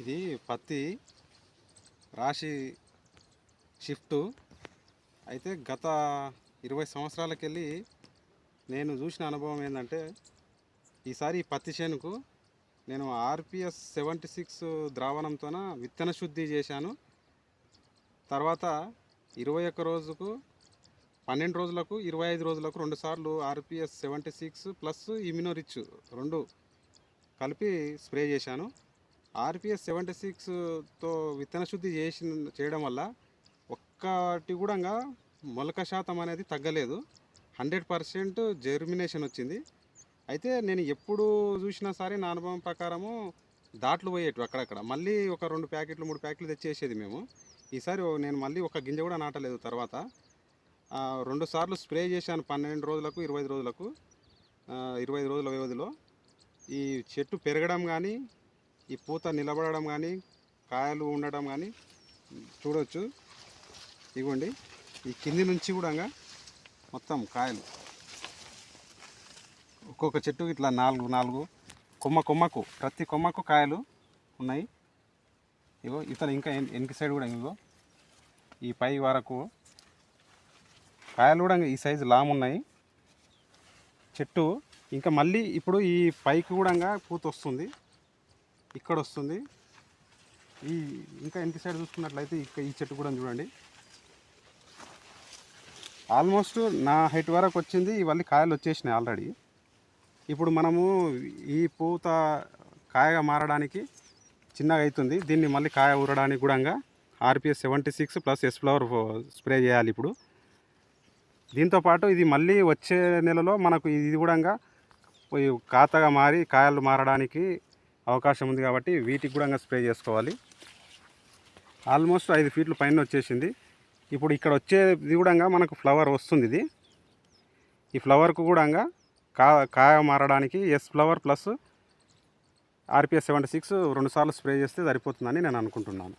ఇది పత్తి రాశి షిఫ్ట్. అయితే గత ఇరవై సంవత్సరాలకెళ్ళి నేను చూసిన అనుభవం ఏంటంటే ఈసారి పత్తి చేనుకు నేను ఆర్పిఎస్ సెవెంటీ సిక్స్ ద్రావణంతోన విత్తన శుద్ధి చేశాను. తర్వాత ఇరవై ఒక్క రోజుకు పన్నెండు రోజులకు ఇరవై ఐదు రోజులకు రెండు సార్లు RPS seventy six plus immunorich రెండు కలిపి స్ప్రే చేశాను. ఆర్పిఎస్ సెవెంటీ సిక్స్తో విత్తన శుద్ధి చేసి చేయడం వల్ల ఒక్కటి కూడా మొలక శాతం అనేది తగ్గలేదు. హండ్రెడ్ పర్సెంట్ జెర్మినేషన్ వచ్చింది. అయితే నేను ఎప్పుడు చూసినా సరే నా అనుభవం ప్రకారము దాట్లు పోయేటివి అక్కడక్కడ. మళ్ళీ ఒక రెండు ప్యాకెట్లు మూడు ప్యాకెట్లు తెచ్చేసేది మేము. ఈసారి నేను మళ్ళీ ఒక గింజ కూడా నాటలేదు తర్వాత. రెండు సార్లు స్ప్రే చేశాను పన్నెండు రోజులకు ఇరవై రోజులకు. ఇరవై ఐదు రోజుల వ్యవధిలో ఈ చెట్టు పెరగడం కానీ ఈ పూత నిలబడడం కానీ కాయలు ఉండడం కానీ చూడవచ్చు ఇవ్వండి ఈ కింది నుంచి కూడా మొత్తం కాయలు. ఒక్కొక్క చెట్టు ఇట్లా నాలుగు నాలుగు కొమ్మ కొమ్మకు ప్రతి కొమ్మకు కాయలు ఉన్నాయి. ఇగో ఇతను ఇంకా వెనక సైడ్ కూడా ఇగో ఈ పై వరకు కాయలు కూడా ఈ సైజు లామ్ ఉన్నాయి చెట్టు. ఇంకా మళ్ళీ ఇప్పుడు ఈ పైకి కూడా పూత వస్తుంది ఇక్కడ వస్తుంది ఈ ఇంకా ఇంటి సైడ్ చూసుకున్నట్లయితే ఇక్కడ ఈ చెట్టు కూడా చూడండి. ఆల్మోస్ట్ నా హైట్ వరకు వచ్చింది. ఇవన్నీ కాయలు వచ్చేసినాయి ఆల్రెడీ. ఇప్పుడు మనము ఈ పూత కాయగా మారడానికి చిన్నగా అవుతుంది. దీన్ని మళ్ళీ కాయ ఊరడానికి కూడా RPS seventy six plus S flower spray చేయాలి ఇప్పుడు. దీంతో పాటు ఇది మళ్ళీ వచ్చే నెలలో మనకు ఇది కూడా కాతగా మారి కాయలు మారడానికి అవకాశం ఉంది కాబట్టి వీటికి కూడా స్ప్రే చేసుకోవాలి. ఆల్మోస్ట్ ఐదు ఫీట్లు పైన వచ్చేసింది. ఇప్పుడు ఇక్కడ వచ్చేది కూడా మనకు ఫ్లవర్ వస్తుంది ఇది. ఈ ఫ్లవర్కు కూడా కా కాయ మారడానికి S flower plus RPS seventy six రెండుసార్లు స్ప్రే చేస్తే సరిపోతుందని నేను అనుకుంటున్నాను.